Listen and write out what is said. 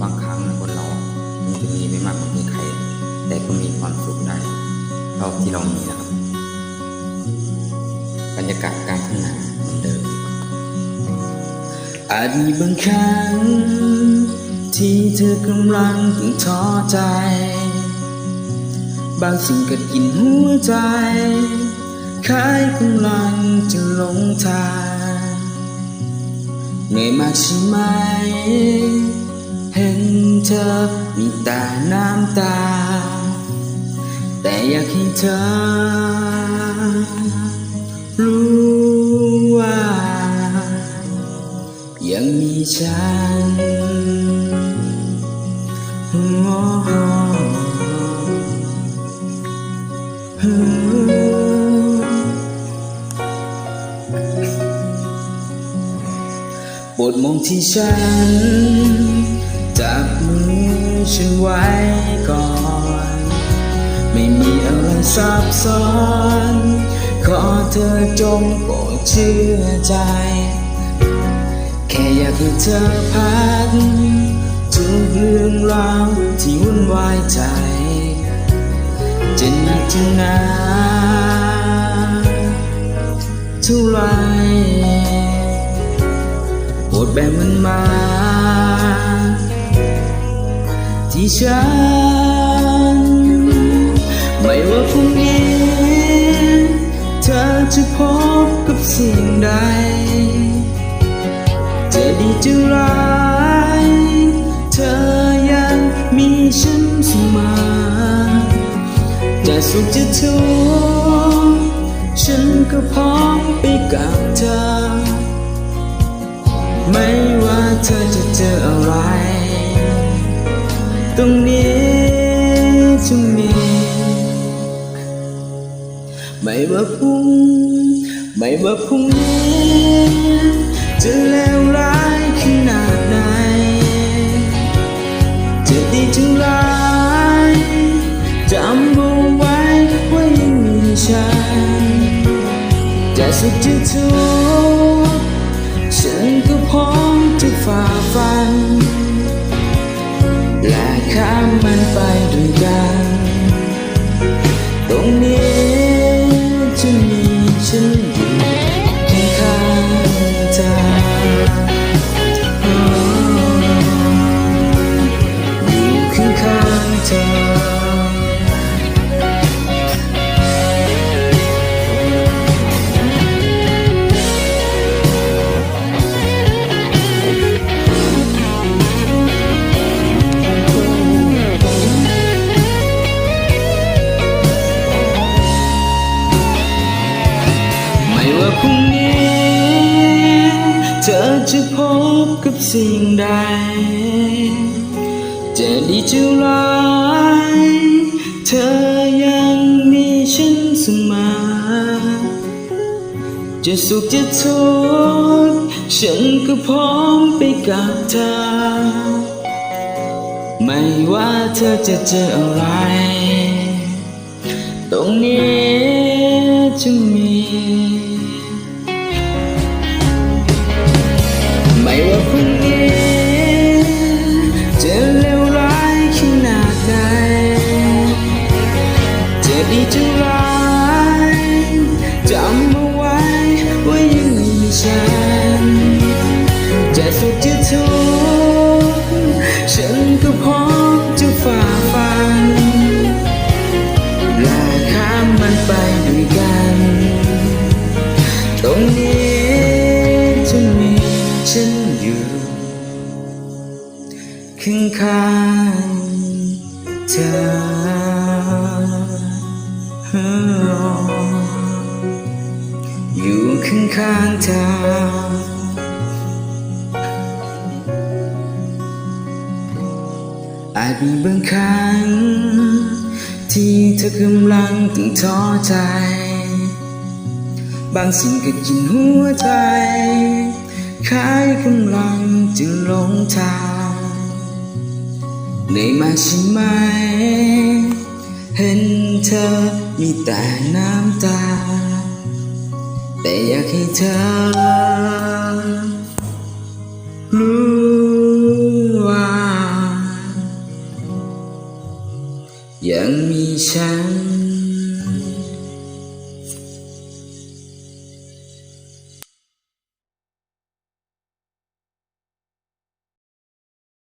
บางครั้งคนเราถึงจะมีไม่มากเหมือนมีใคร แต่ก็มีความสุขได้เท่าที่เรามีนะครับบรรยากาศกางทุ่งนาเหมือนเดิมอาจมีบางครั้ง ที่เธอกำลังถึงท้อใจ บางสิ่งกัดกินหัวใจคล้ายกำลังจะหลงทาง เหนื่อยมากใช่ไหม เห็นเธอมีแต่น้ำตา แต่อยากให้เธอ รู้ว่า ยังมีฉัน มองที่ฉัน จับมือฉันไว้ก่อน ไม่มีอะไรซับซ้อน ขอเธอจงโปรดเชื่อใจ แค่อยากให้เธอพักทุกเรื่องราวที่วุ่นวายใจจะหนักจะหนาเท่าไรโปร ดแบ่งมันมา ที่ฉัน ไม่ว่าพรุ่งนี้เธอจะพบกับสิ่งใด จะดีจะร้าย เธอยังมีฉันเสมอจะสุขจะทุกข์ฉันก็พร้อมไปกับเธอ ไม่ว่าเธอจะเจออะไร ตรงนี้จะมี ไม่ว่าพรุ่งไม่ว่าพรุ่งนี้ จะเลวร้ายขนาดไหน จะดีจะร้ายจำเอาไว้ว่ายังมีฉันจะสุขจะทุก ว่าพรุ่งนี้ เธอจะพบกับสิ่งใด จะดีจะร้ายเธอยังมีฉันเสมอจะสุขจะทุกข์ฉันก็พร้อมไปกับเธอ ไม่ว่าเธอจะเจออะไร ตรงนี้จะมี ข้างๆเธออยู่ข้างข้างๆเธออาจมีบางครั้ง ที่เธอกำลังถึงท้อใจ บางสิ่งก็กินหัวใจคล้ายกำลังจะหลงทาง เหนื่อยมากใช่ไหม เห็นเธอมีแต่น้ำตา แต่อยากให้เธอ